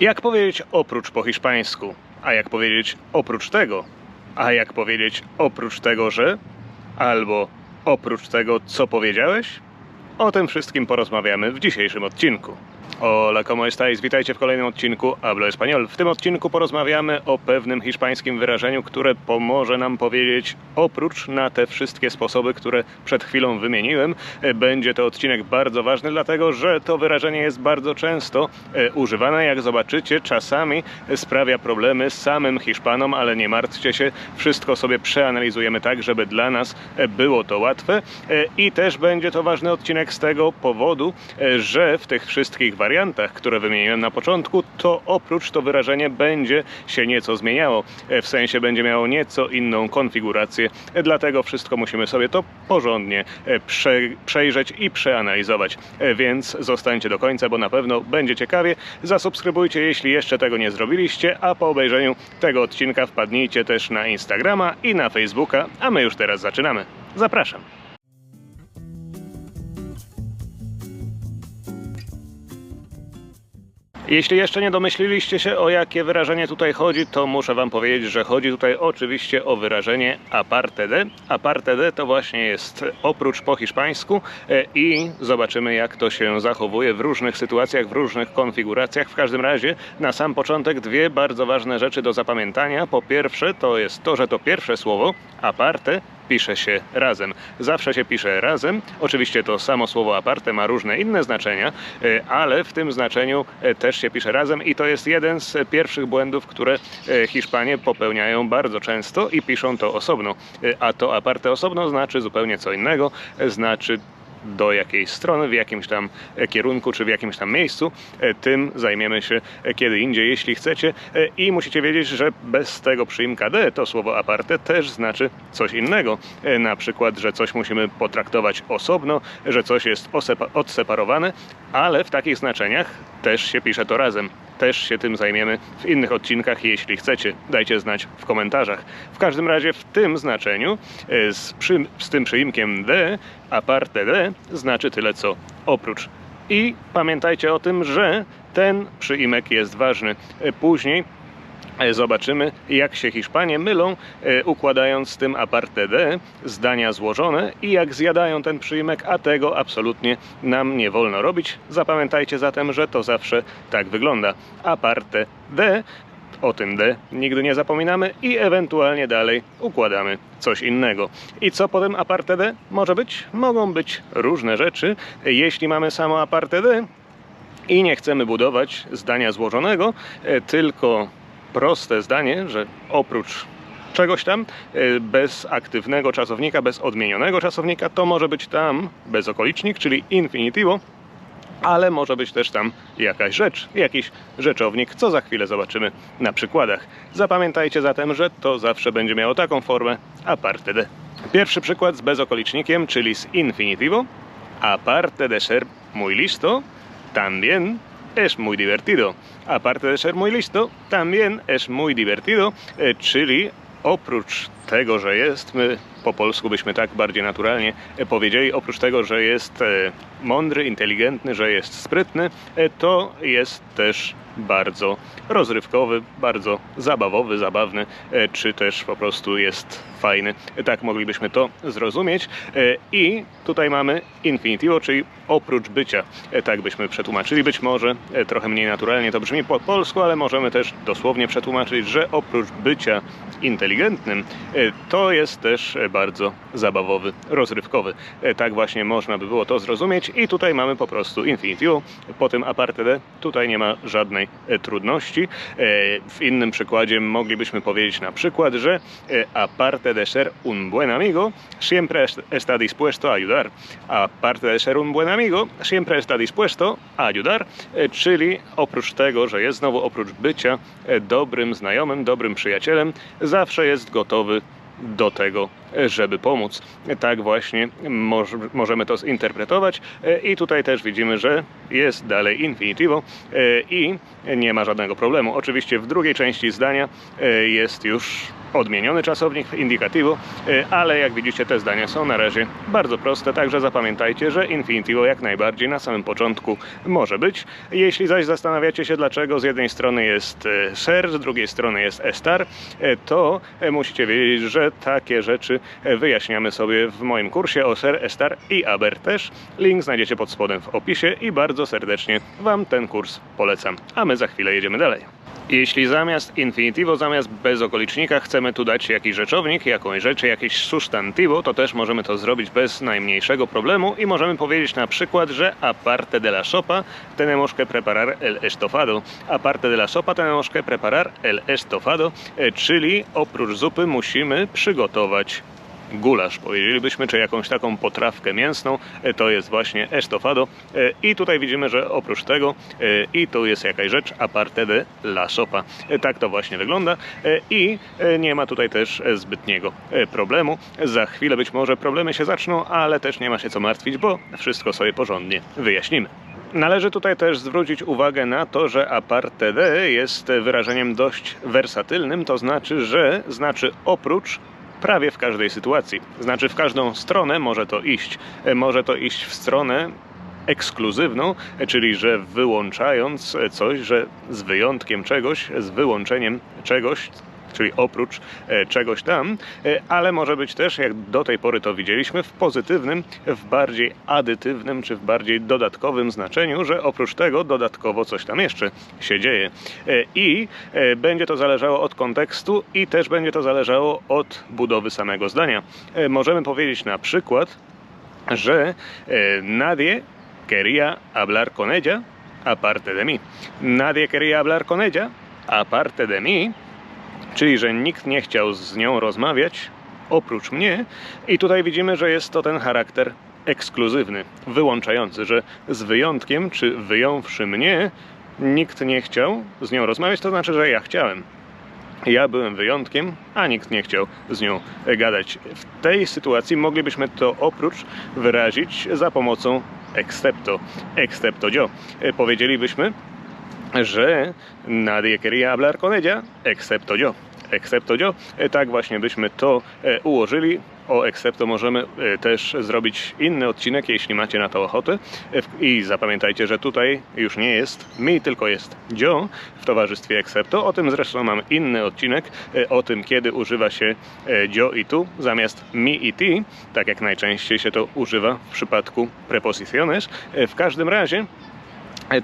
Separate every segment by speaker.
Speaker 1: Jak powiedzieć oprócz po hiszpańsku? A jak powiedzieć oprócz tego? A jak powiedzieć oprócz tego, że? Albo oprócz tego, co powiedziałeś? O tym wszystkim porozmawiamy w dzisiejszym odcinku. Hola, ¿cómo estáis? Witajcie w kolejnym odcinku Hablo Español. W tym odcinku porozmawiamy o pewnym hiszpańskim wyrażeniu, które pomoże nam powiedzieć oprócz na te wszystkie sposoby, które przed chwilą wymieniłem. E, Będzie to odcinek bardzo ważny, dlatego że to wyrażenie jest bardzo często e, używane. Jak zobaczycie, czasami sprawia problemy samym Hiszpanom, ale nie martwcie się, wszystko sobie przeanalizujemy tak, żeby dla nas e, było to łatwe. E, I też będzie to ważny odcinek z tego powodu, e, że w tych wszystkich wariantach, które wymieniłem na początku, to oprócz to wyrażenie będzie się nieco zmieniało. E, W sensie będzie miało nieco inną konfigurację, e, dlatego wszystko musimy sobie to porządnie e, prze, przejrzeć i przeanalizować. Więc zostańcie do końca, bo na pewno będzie ciekawie. Zasubskrybujcie, jeśli jeszcze tego nie zrobiliście, a po obejrzeniu tego odcinka wpadnijcie też na Instagrama i na Facebooka, a my już teraz zaczynamy. Zapraszam. Jeśli jeszcze nie domyśliliście się o jakie wyrażenie tutaj chodzi, to muszę wam powiedzieć, że chodzi tutaj oczywiście o wyrażenie aparte de. Aparte de to właśnie jest oprócz po hiszpańsku e, i zobaczymy jak to się zachowuje w różnych sytuacjach, w różnych konfiguracjach. W każdym razie na sam początek dwie bardzo ważne rzeczy do zapamiętania. Po pierwsze to jest to, że to pierwsze słowo aparte pisze się razem. Zawsze się pisze razem. Oczywiście to samo słowo aparte ma różne inne znaczenia, e, ale w tym znaczeniu e, też się pisze razem i to jest jeden z pierwszych błędów, które e, Hiszpanie popełniają bardzo często i piszą to osobno. A to aparte osobno znaczy zupełnie co innego, znaczy do jakiejś strony, w jakimś tam e, kierunku czy w jakimś tam miejscu. E, Tym zajmiemy się e, kiedy indziej, jeśli chcecie. I musicie wiedzieć, że bez tego przyimka D to słowo aparte też znaczy coś innego. Na przykład, że coś musimy potraktować osobno, że coś jest odseparowane, ale w takich znaczeniach też się pisze to razem. Też się tym zajmiemy w innych odcinkach, jeśli chcecie. Dajcie znać w komentarzach. W każdym razie w tym znaczeniu e, z, przy, z tym przyimkiem D aparte de znaczy tyle co oprócz. I pamiętajcie o tym, że ten przyimek jest ważny. E, Później zobaczymy, jak się Hiszpanie mylą, e, układając z tym aparte de zdania złożone i jak zjadają ten przyimek, a tego absolutnie nam nie wolno robić. Zapamiętajcie zatem, że to zawsze tak wygląda. Aparte de o tym D nigdy nie zapominamy i ewentualnie dalej układamy coś innego. I co po tym aparte D może być? Mogą być różne rzeczy. Jeśli mamy samo aparte D i nie chcemy budować zdania złożonego, e, tylko proste zdanie, że oprócz czegoś tam, e, bez aktywnego czasownika, bez odmienionego czasownika, to może być tam bezokolicznik, czyli infinitivo, ale może być też tam jakaś rzecz, jakiś rzeczownik, co za chwilę zobaczymy na przykładach. Zapamiętajcie zatem, że to zawsze będzie miało taką formę aparte de. Pierwszy przykład z bezokolicznikiem, czyli z infinitivo. Aparte de ser muy listo, también es muy divertido. Aparte de ser muy listo, también es muy divertido, e, czyli oprócz tego, że jest, my po polsku byśmy tak bardziej naturalnie e, powiedzieli, oprócz tego, że jest e, mądry, inteligentny, że jest sprytny, e, to jest też bardzo rozrywkowy, bardzo zabawowy, zabawny, e, czy też po prostu jest fajny. Tak moglibyśmy to zrozumieć. E, I tutaj mamy infinitivo, czyli oprócz bycia. E, Tak byśmy przetłumaczyli. Być może trochę mniej naturalnie to brzmi po polsku, ale możemy też dosłownie przetłumaczyć, że oprócz bycia inteligentnym, to jest też bardzo zabawowy, rozrywkowy. Tak właśnie można by było to zrozumieć i tutaj mamy po prostu infinitivo, po tym aparte de, tutaj nie ma żadnej e, trudności. E, W innym przykładzie moglibyśmy powiedzieć na przykład, że e, aparte de ser un buen amigo, siempre est- está dispuesto a ayudar. Aparte de ser un buen amigo, siempre está dispuesto a ayudar, czyli oprócz tego, że jest znowu oprócz bycia dobrym znajomym, dobrym przyjacielem, zawsze jest gotowy do tego, żeby pomóc. Tak właśnie moż, możemy to zinterpretować E, i tutaj też widzimy, że jest dalej infinitivo e, i nie ma żadnego problemu. Oczywiście w drugiej części zdania e, jest już odmieniony czasownik indicativo, ale jak widzicie te zdania są na razie bardzo proste, także zapamiętajcie, że infinitivo jak najbardziej na samym początku może być. Jeśli zaś zastanawiacie się dlaczego z jednej strony jest ser, z drugiej strony jest estar, to musicie wiedzieć, że takie rzeczy e, wyjaśniamy sobie w moim kursie o ser, estar i aber też. Link znajdziecie pod spodem w opisie i bardzo serdecznie Wam ten kurs polecam. A my za chwilę jedziemy dalej. Jeśli zamiast infinitivo, zamiast bezokolicznika chcemy tu dać jakiś rzeczownik, jakąś rzecz, jakieś substantivo, to też możemy to zrobić bez najmniejszego problemu i możemy powiedzieć na przykład, że aparte de la sopa tenemos que preparar el estofado. Aparte de la sopa tenemos que preparar el estofado, e, czyli oprócz zupy musimy przygotować gulasz, powiedzielibyśmy, czy jakąś taką potrawkę mięsną, e, to jest właśnie estofado. E, I tutaj widzimy, że oprócz tego e, i tu jest jakaś rzecz aparte de la sopa. Tak to właśnie wygląda i nie ma tutaj też zbytniego problemu. Za chwilę być może problemy się zaczną, ale też nie ma się co martwić, bo wszystko sobie porządnie wyjaśnimy. Należy tutaj też zwrócić uwagę na to, że aparte de jest wyrażeniem dość wersatylnym, to znaczy, że znaczy oprócz prawie w każdej sytuacji. Znaczy w każdą stronę może to iść. E, Może to iść w stronę ekskluzywną, e, czyli że wyłączając e, coś, że z wyjątkiem czegoś, z wyłączeniem czegoś, czyli oprócz e, czegoś tam, e, ale może być też, jak do tej pory to widzieliśmy, w pozytywnym, w bardziej adytywnym czy w bardziej dodatkowym znaczeniu, że oprócz tego dodatkowo coś tam jeszcze się dzieje. E, I będzie to zależało od kontekstu i też będzie to zależało od budowy samego zdania. Możemy powiedzieć na przykład, że nadie quería hablar con ella aparte de mí. Nadie quería hablar con ella aparte de mí, czyli że nikt nie chciał z nią rozmawiać oprócz mnie. I tutaj widzimy, że jest to ten charakter ekskluzywny, wyłączający, że z wyjątkiem czy wyjąwszy mnie, nikt nie chciał z nią rozmawiać, to znaczy, że ja chciałem. Ja byłem wyjątkiem, a nikt nie chciał z nią gadać. W tej sytuacji moglibyśmy to oprócz wyrazić za pomocą excepto. Excepto yo. Powiedzielibyśmy, że nadie quería hablar con ella, excepto yo. Excepto yo. E, Tak właśnie byśmy to e, ułożyli. O excepto możemy e, też zrobić inny odcinek, jeśli macie na to ochotę. I zapamiętajcie, że tutaj już nie jest mi, tylko jest yo w towarzystwie excepto. O tym zresztą mam inny odcinek, o tym kiedy używa się yo i tu zamiast mi i ti, tak jak najczęściej się to używa w przypadku preposiciones. W każdym razie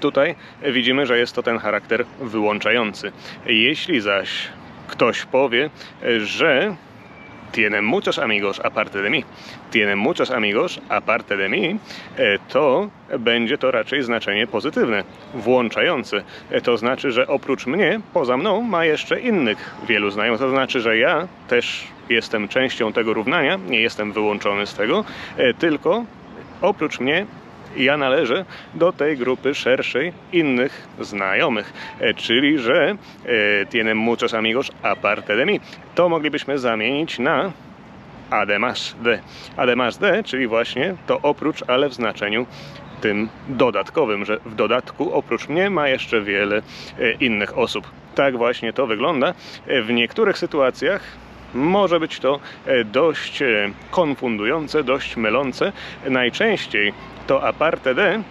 Speaker 1: Tutaj widzimy, że jest to ten charakter wyłączający. Jeśli zaś ktoś powie, że tiene muchos amigos aparte de mí, tiene muchos amigos aparte de mí, e, to będzie to raczej znaczenie pozytywne, włączające. E, To znaczy, że oprócz mnie, poza mną, ma jeszcze innych wielu znajomych. To znaczy, że ja też jestem częścią tego równania, nie jestem wyłączony z tego, e, tylko oprócz mnie ja należę do tej grupy szerszej innych znajomych, e, czyli że e, tiene muchos amigos aparte de mí. To moglibyśmy zamienić na además de. Además de, czyli właśnie to oprócz, ale w znaczeniu tym dodatkowym, że w dodatku oprócz mnie ma jeszcze wiele e, innych osób. Tak właśnie to wygląda. W niektórych sytuacjach może być to dość konfundujące, dość mylące. Najczęściej to aparte de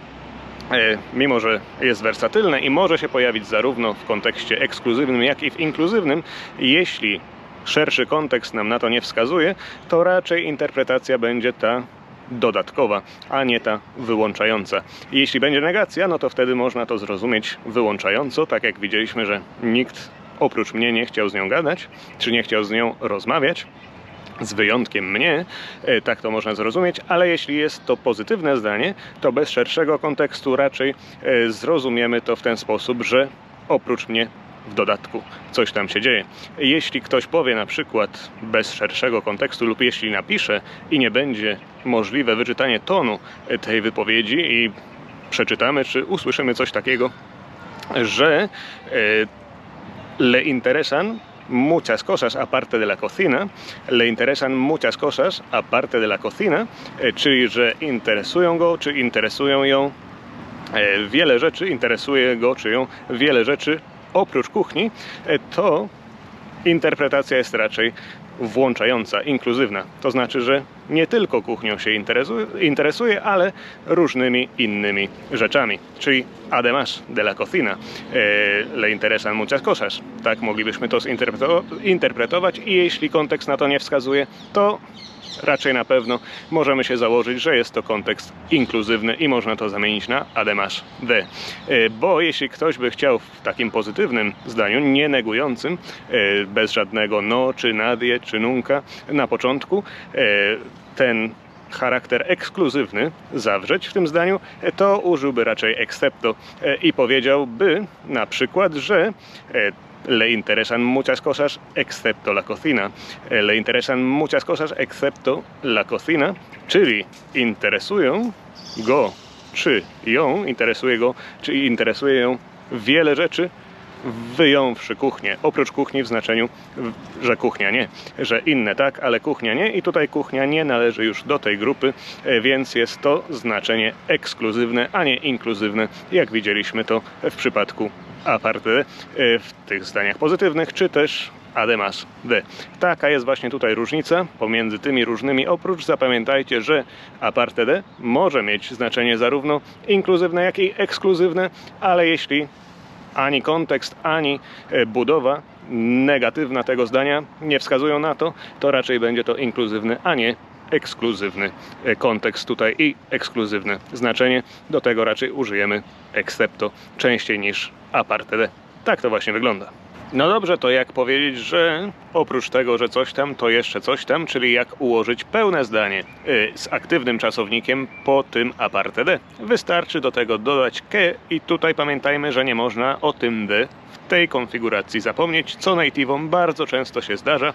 Speaker 1: E, mimo że jest wersatylne i może się pojawić zarówno w kontekście ekskluzywnym, jak i w inkluzywnym, jeśli szerszy kontekst nam na to nie wskazuje, to raczej interpretacja będzie ta dodatkowa, a nie ta wyłączająca. Jeśli będzie negacja, no to wtedy można to zrozumieć wyłączająco, tak jak widzieliśmy, że nikt oprócz mnie nie chciał z nią gadać, czy nie chciał z nią rozmawiać z wyjątkiem mnie, e, tak to można zrozumieć, ale jeśli jest to pozytywne zdanie, to bez szerszego kontekstu raczej e, zrozumiemy to w ten sposób, że oprócz mnie w dodatku coś tam się dzieje. Jeśli ktoś powie na przykład bez szerszego kontekstu lub jeśli napisze i nie będzie możliwe wyczytanie tonu e, tej wypowiedzi i przeczytamy czy usłyszymy coś takiego, że le interesan muchas cosas aparte de la cocina, le interesan muchas cosas aparte de la cocina, e, czyli że interesują go, czy interesują ją e, wiele rzeczy, interesuje go, czy ją wiele rzeczy oprócz kuchni, e, to interpretacja jest raczej włączająca, inkluzywna. To znaczy, że nie tylko kuchnią się interesuje, ale różnymi innymi rzeczami. Czyli además de la cocina e, le interesan muchas cosas. Tak moglibyśmy to zinterpreto- interpretować i jeśli kontekst na to nie wskazuje, to raczej na pewno możemy się założyć, że jest to kontekst inkluzywny i można to zamienić na además de. E, Bo jeśli ktoś by chciał w takim pozytywnym zdaniu, nie negującym, e, bez żadnego no, czy nadie, czy nunca na początku, e, ten charakter ekskluzywny zawrzeć w tym zdaniu, to użyłby raczej excepto i powiedziałby na przykład, że le interesan muchas cosas excepto la cocina. E, Le interesan muchas cosas excepto la cocina, czyli interesują? Go. Czy ją, interesuje go? Czy interesuje ją wiele rzeczy, wyjąwszy kuchnię. Oprócz kuchni w znaczeniu, że kuchnia nie, że inne tak, ale kuchnia nie. I tutaj kuchnia nie należy już do tej grupy, e, więc jest to znaczenie ekskluzywne, a nie inkluzywne, jak widzieliśmy to w przypadku aparte e, w tych zdaniach pozytywnych, czy też además de. Taka jest właśnie tutaj różnica pomiędzy tymi różnymi oprócz. Zapamiętajcie, że aparte de może mieć znaczenie zarówno inkluzywne, jak i ekskluzywne, ale jeśli ani kontekst, ani e, budowa negatywna tego zdania nie wskazują na to, to raczej będzie to inkluzywny, a nie ekskluzywny e, kontekst tutaj i ekskluzywne znaczenie. Do tego raczej użyjemy excepto częściej niż aparte de. Tak to właśnie wygląda. No dobrze, to jak powiedzieć, że oprócz tego, że coś tam, to jeszcze coś tam, czyli jak ułożyć pełne zdanie y, z aktywnym czasownikiem po tym aparte de. Wystarczy do tego dodać ke i tutaj pamiętajmy, że nie można o tym de w tej konfiguracji zapomnieć, co native'om bardzo często się zdarza,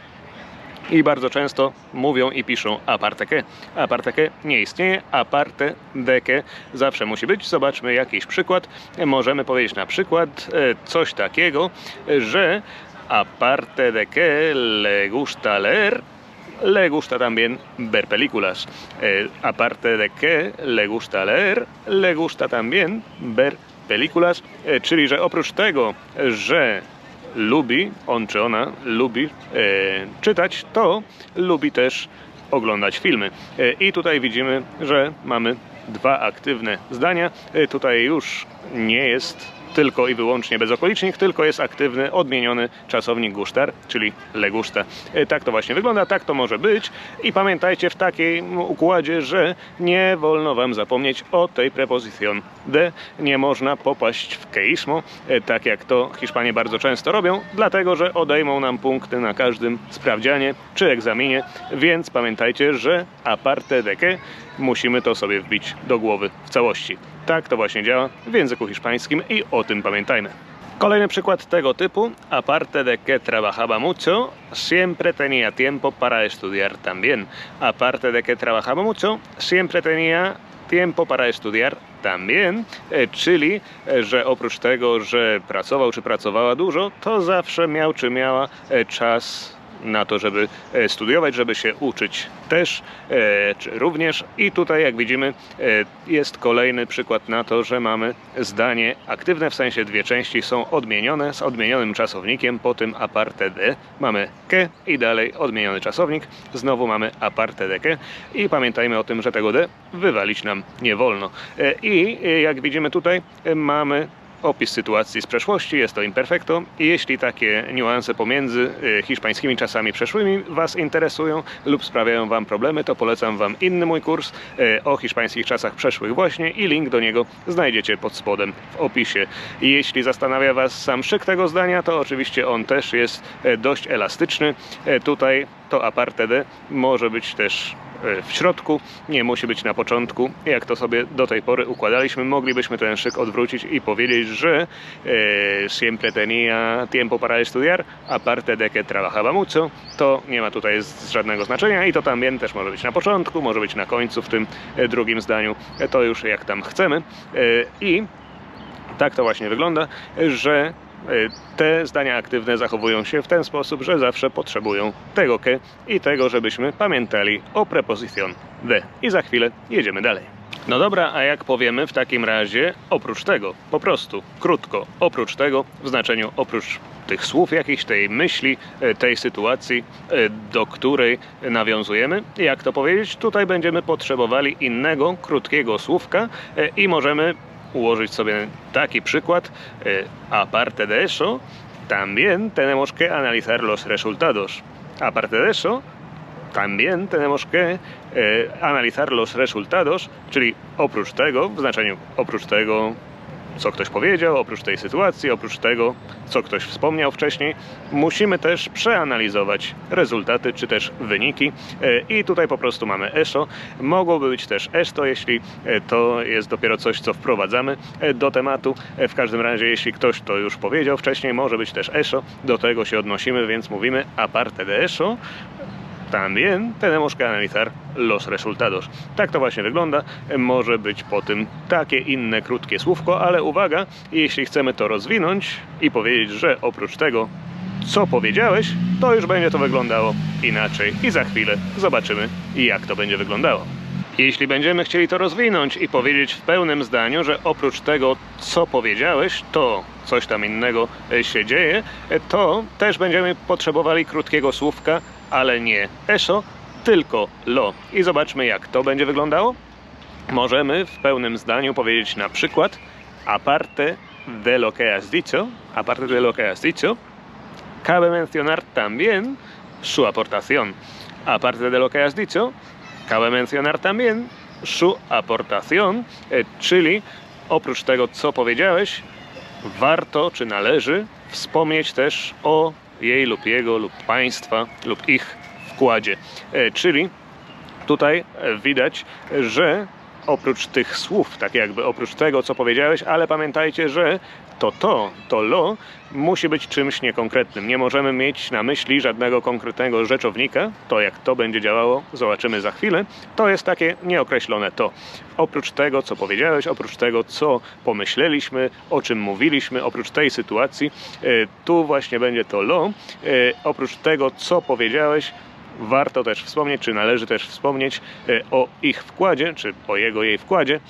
Speaker 1: i bardzo często mówią i piszą aparte que. Aparte que nie istnieje, aparte de que zawsze musi być. Zobaczmy jakiś przykład. Możemy powiedzieć na przykład e, coś takiego, że aparte de que le gusta leer, le gusta también ver películas. E, aparte de que le gusta leer, le gusta también ver películas, e, czyli że oprócz tego, że lubi, on czy ona lubi e, czytać, to lubi też oglądać filmy. E, I tutaj widzimy, że mamy dwa aktywne zdania. E, tutaj już nie jest tylko i wyłącznie bezokolicznik, tylko jest aktywny, odmieniony czasownik gustar, czyli le gusta. E, Tak to właśnie wygląda, tak to może być i pamiętajcie w takim układzie, że nie wolno wam zapomnieć o tej prepozycjon de. Nie można popaść w keismo, e, tak jak to Hiszpanie bardzo często robią, dlatego że odejmą nam punkty na każdym sprawdzianie czy egzaminie, więc pamiętajcie, że aparte de que musimy to sobie wbić do głowy w całości. Tak to właśnie działa w języku hiszpańskim i o tym pamiętajmy. Kolejny przykład tego typu. Aparte de que trabajaba mucho, siempre tenía tiempo para estudiar también. Aparte de que trabajaba mucho, siempre tenía tiempo para estudiar también, e, czyli e, że oprócz tego, że pracował czy pracowała dużo, to zawsze miał czy miała e, czas na to, żeby e, studiować, żeby się uczyć też, e, czy również. I tutaj, jak widzimy, e, jest kolejny przykład na to, że mamy zdanie aktywne, w sensie dwie części są odmienione z odmienionym czasownikiem, po tym aparte de mamy ke i dalej odmieniony czasownik, znowu mamy aparte de ke i pamiętajmy o tym, że tego de wywalić nam nie wolno. I jak widzimy tutaj, mamy opis sytuacji z przeszłości, jest to imperfecto i jeśli takie niuanse pomiędzy y, hiszpańskimi czasami przeszłymi Was interesują lub sprawiają Wam problemy, to polecam Wam inny mój kurs y, o hiszpańskich czasach przeszłych właśnie i link do niego znajdziecie pod spodem w opisie. Jeśli zastanawia Was sam szyk tego zdania, to oczywiście on też jest y, dość elastyczny. Tutaj to aparte de może być też w środku, nie musi być na początku. Jak to sobie do tej pory układaliśmy, moglibyśmy ten szyk odwrócić i powiedzieć, że e, siempre tenía tiempo para estudiar, aparte de que trabajaba mucho. To nie ma tutaj żadnego znaczenia i to también też może być na początku, może być na końcu w tym e, drugim zdaniu. E, To już jak tam chcemy. E, I tak to właśnie wygląda, że te zdania aktywne zachowują się w ten sposób, że zawsze potrzebują tego que i tego, żebyśmy pamiętali o prepozycjon de. I za chwilę jedziemy dalej. No dobra, a jak powiemy w takim razie oprócz tego, po prostu, krótko, oprócz tego, w znaczeniu oprócz tych słów jakichś, tej myśli, e, tej sytuacji, e, do której nawiązujemy. Jak to powiedzieć? Tutaj będziemy potrzebowali innego, krótkiego słówka e, i możemy ułożyć sobie taki przykład. Aparte de eso, también tenemos que analizar los resultados. Aparte de eso, también tenemos que eh, analizar los resultados, czyli oprócz tego, w znaczeniu oprócz tego, co ktoś powiedział, oprócz tej sytuacji, oprócz tego, co ktoś wspomniał wcześniej, musimy też przeanalizować rezultaty czy też wyniki. E, I tutaj po prostu mamy ESO. Mogłoby być też ESTO, jeśli e, to jest dopiero coś, co wprowadzamy e, do tematu. W każdym razie, jeśli ktoś to już powiedział wcześniej, może być też ESO. Do tego się odnosimy, więc mówimy aparte de ESO también tenemos que analizar los resultados. Tak to właśnie wygląda. Może być po tym takie inne krótkie słówko, ale uwaga, jeśli chcemy to rozwinąć i powiedzieć, że oprócz tego, co powiedziałeś, to już będzie to wyglądało inaczej. I za chwilę zobaczymy, jak to będzie wyglądało. Jeśli będziemy chcieli to rozwinąć i powiedzieć w pełnym zdaniu, że oprócz tego, co powiedziałeś, to coś tam innego się dzieje, to też będziemy potrzebowali krótkiego słówka, ale nie eso, tylko lo. I zobaczmy, jak to będzie wyglądało. Możemy w pełnym zdaniu powiedzieć na przykład aparte de lo que has dicho, aparte de lo que has dicho, cabe mencionar también su aportación. Aparte de lo que has dicho, cabe mencionar también su aportación, e, czyli oprócz tego, co powiedziałeś, warto czy należy wspomnieć też o jej lub jego lub państwa lub ich wkładzie. E, czyli tutaj widać, że oprócz tych słów, tak jakby oprócz tego, co powiedziałeś, ale pamiętajcie, że to to, to lo musi być czymś niekonkretnym. Nie możemy mieć na myśli żadnego konkretnego rzeczownika. To jak to będzie działało, zobaczymy za chwilę. To jest takie nieokreślone to. Oprócz tego, co powiedziałeś, oprócz tego, co pomyśleliśmy, o czym mówiliśmy, oprócz tej sytuacji, e, tu właśnie będzie to lo. E, oprócz tego, co powiedziałeś, warto też wspomnieć, czy należy też wspomnieć e, o ich wkładzie, czy o jego, jej wkładzie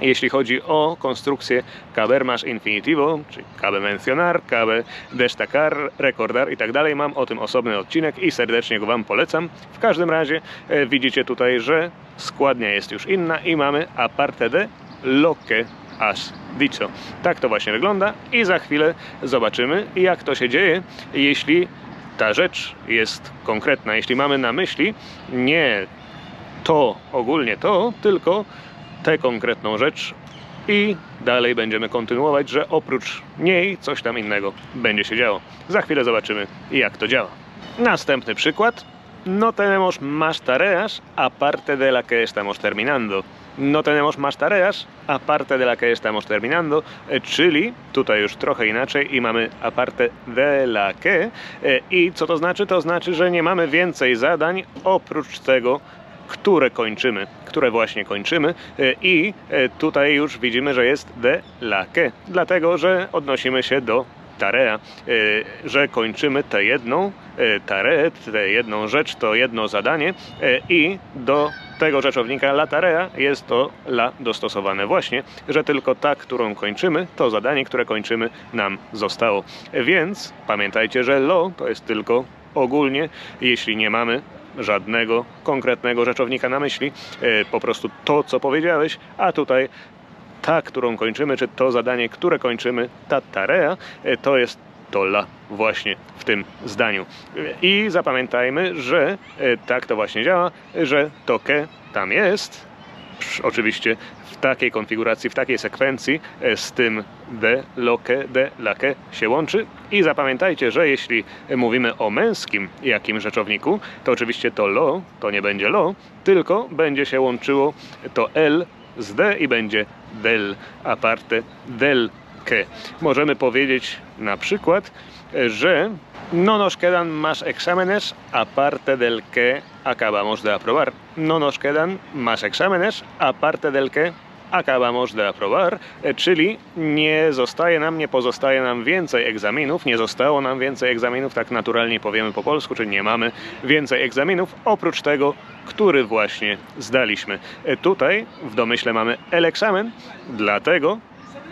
Speaker 1: jeśli chodzi o konstrukcję caber infinitivo, czyli cabe mencionar, cabe destacar, recordar i tak dalej. Mam o tym osobny odcinek i serdecznie go Wam polecam. W każdym razie e, widzicie tutaj, że składnia jest już inna i mamy aparte de lo que has dicho. Tak to właśnie wygląda i za chwilę zobaczymy, jak to się dzieje, jeśli ta rzecz jest konkretna, jeśli mamy na myśli nie to, ogólnie to, tylko tę konkretną rzecz i dalej będziemy kontynuować, że oprócz niej coś tam innego będzie się działo. Za chwilę zobaczymy, jak to działa. Następny przykład. No tenemos más tareas aparte de la que estamos terminando. No tenemos más tareas aparte de la que estamos terminando, e, czyli tutaj już trochę inaczej i mamy aparte de la que. E, I co to znaczy? To znaczy, że nie mamy więcej zadań oprócz tego, które kończymy, które właśnie kończymy e, i e, tutaj już widzimy, że jest de la que, dlatego że odnosimy się do tarea, e, że kończymy tę jedną tareę, tę jedną rzecz, to jedno zadanie i do tego rzeczownika la tarea jest to la dostosowane właśnie, że tylko ta, którą kończymy, to zadanie, które kończymy nam zostało. Więc pamiętajcie, że lo to jest tylko ogólnie, jeśli nie mamy żadnego konkretnego rzeczownika na myśli, e, po prostu to, co powiedziałeś, a tutaj ta, którą kończymy, czy to zadanie, które kończymy, ta tarea, e, to jest to la właśnie w tym zdaniu. I zapamiętajmy, że e, tak to właśnie działa, że to ke tam jest, oczywiście w takiej konfiguracji, w takiej sekwencji e, z tym de, loke, de, lake się łączy. I zapamiętajcie, że jeśli mówimy o męskim jakim rzeczowniku, to oczywiście to lo, to nie będzie lo, tylko będzie się łączyło to l z d i będzie del, aparte del. Możemy powiedzieć na przykład, że no nos quedan más exámenes aparte del que acabamos de aprobar. No nos quedan más exámenes aparte del que acabamos de aprobar, e, czyli nie zostaje nam, nie pozostaje nam więcej egzaminów, nie zostało nam więcej egzaminów, tak naturalnie powiemy po polsku, czyli nie mamy więcej egzaminów, oprócz tego, który właśnie zdaliśmy. E, Tutaj w domyśle mamy el-eksamen, dlatego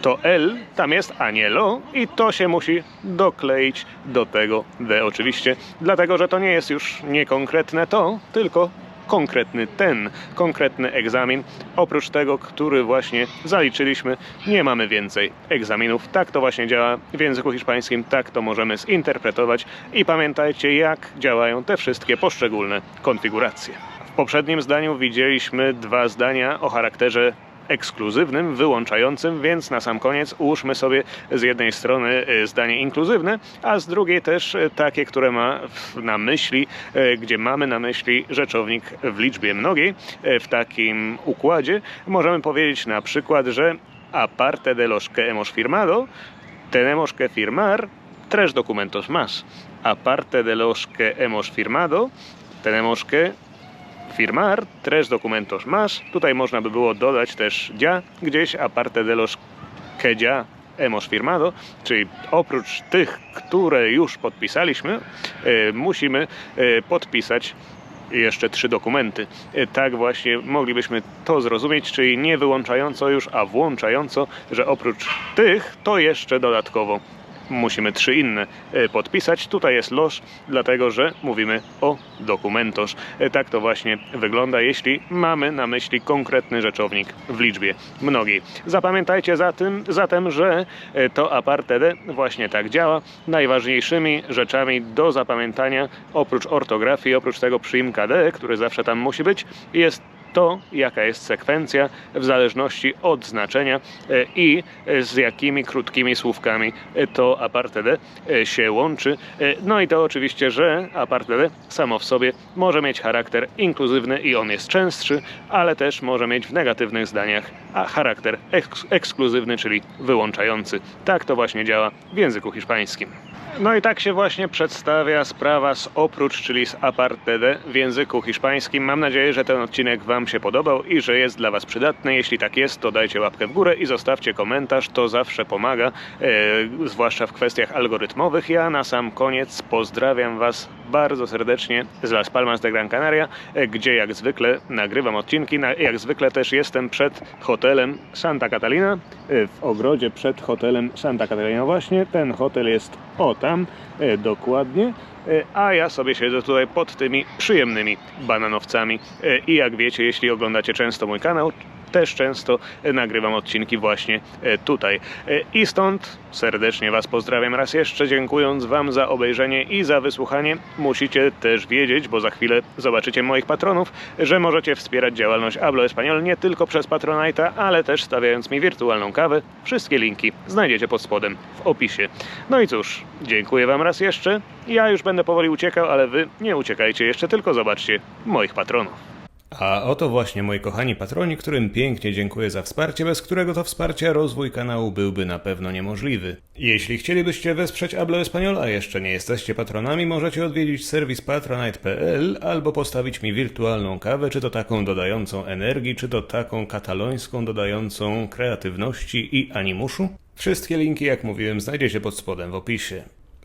Speaker 1: to L tam jest, a nie LO i to się musi dokleić do tego D oczywiście, dlatego że to nie jest już niekonkretne to, tylko konkretny ten, konkretny egzamin. Oprócz tego, który właśnie zaliczyliśmy, nie mamy więcej egzaminów. Tak to właśnie działa w języku hiszpańskim, tak to możemy zinterpretować i pamiętajcie, jak działają te wszystkie poszczególne konfiguracje. W poprzednim zdaniu widzieliśmy dwa zdania o charakterze ekskluzywnym, wyłączającym, więc na sam koniec ułóżmy sobie z jednej strony e, zdanie inkluzywne, a z drugiej też e, takie, które ma na myśli, e, gdzie mamy na myśli rzeczownik w liczbie mnogiej. W takim układzie możemy powiedzieć na przykład, że aparte de los que hemos firmado, tenemos que firmar tres documentos más. Aparte de los que hemos firmado, tenemos que firmar tres documentos más. Tutaj można by było dodać też ya gdzieś, aparte de los que ya hemos firmado, czyli oprócz tych, które już podpisaliśmy, e, musimy e, podpisać jeszcze trzy dokumenty. E, Tak właśnie moglibyśmy to zrozumieć, czyli nie wyłączająco już, a włączająco, że oprócz tych, to jeszcze dodatkowo musimy trzy inne e, podpisać. Tutaj jest los, dlatego że mówimy o dokumentos. E, Tak to właśnie wygląda, jeśli mamy na myśli konkretny rzeczownik w liczbie mnogiej. Zapamiętajcie zatem, zatem że e, to aparte de właśnie tak działa. Najważniejszymi rzeczami do zapamiętania, oprócz ortografii, oprócz tego przyimka d, który zawsze tam musi być, jest to, jaka jest sekwencja w zależności od znaczenia e, i z jakimi krótkimi słówkami to aparte de e, się łączy. E, No i to oczywiście, że aparte de samo w sobie może mieć charakter inkluzywny i on jest częstszy, ale też może mieć w negatywnych zdaniach charakter eks- ekskluzywny, czyli wyłączający. Tak to właśnie działa w języku hiszpańskim. No i tak się właśnie przedstawia sprawa z oprócz, czyli z aparte de w języku hiszpańskim. Mam nadzieję, że ten odcinek Wam się podobał i że jest dla Was przydatny. Jeśli tak jest, to dajcie łapkę w górę i zostawcie komentarz, to zawsze pomaga, e, zwłaszcza w kwestiach algorytmowych. Ja na sam koniec pozdrawiam Was bardzo serdecznie z Las Palmas de Gran Canaria, e, gdzie jak zwykle nagrywam odcinki. Na, jak zwykle też jestem przed hotelem Santa Catalina, e, w ogrodzie przed hotelem Santa Catalina właśnie. Ten hotel jest o tam, dokładnie. E, A ja sobie siedzę tutaj pod tymi przyjemnymi bananowcami. E, I jak wiecie, jeśli oglądacie często mój kanał, też często e, nagrywam odcinki właśnie e, tutaj. E, I stąd serdecznie Was pozdrawiam raz jeszcze, dziękując Wam za obejrzenie i za wysłuchanie. Musicie też wiedzieć, bo za chwilę zobaczycie moich patronów, że możecie wspierać działalność Hablo Español nie tylko przez Patronite'a, ale też stawiając mi wirtualną kawę. Wszystkie linki znajdziecie pod spodem w opisie. No i cóż, dziękuję Wam raz jeszcze. Ja już będę powoli uciekał, ale Wy nie uciekajcie jeszcze, tylko zobaczcie moich patronów. A oto właśnie moi kochani patroni, którym pięknie dziękuję za wsparcie, bez którego to wsparcia rozwój kanału byłby na pewno niemożliwy. Jeśli chcielibyście wesprzeć Hablo Español, a jeszcze nie jesteście patronami, możecie odwiedzić serwis patronite.pl albo postawić mi wirtualną kawę, czy to taką dodającą energii, czy to taką katalońską dodającą kreatywności i animuszu. Wszystkie linki, jak mówiłem, znajdziecie pod spodem w opisie.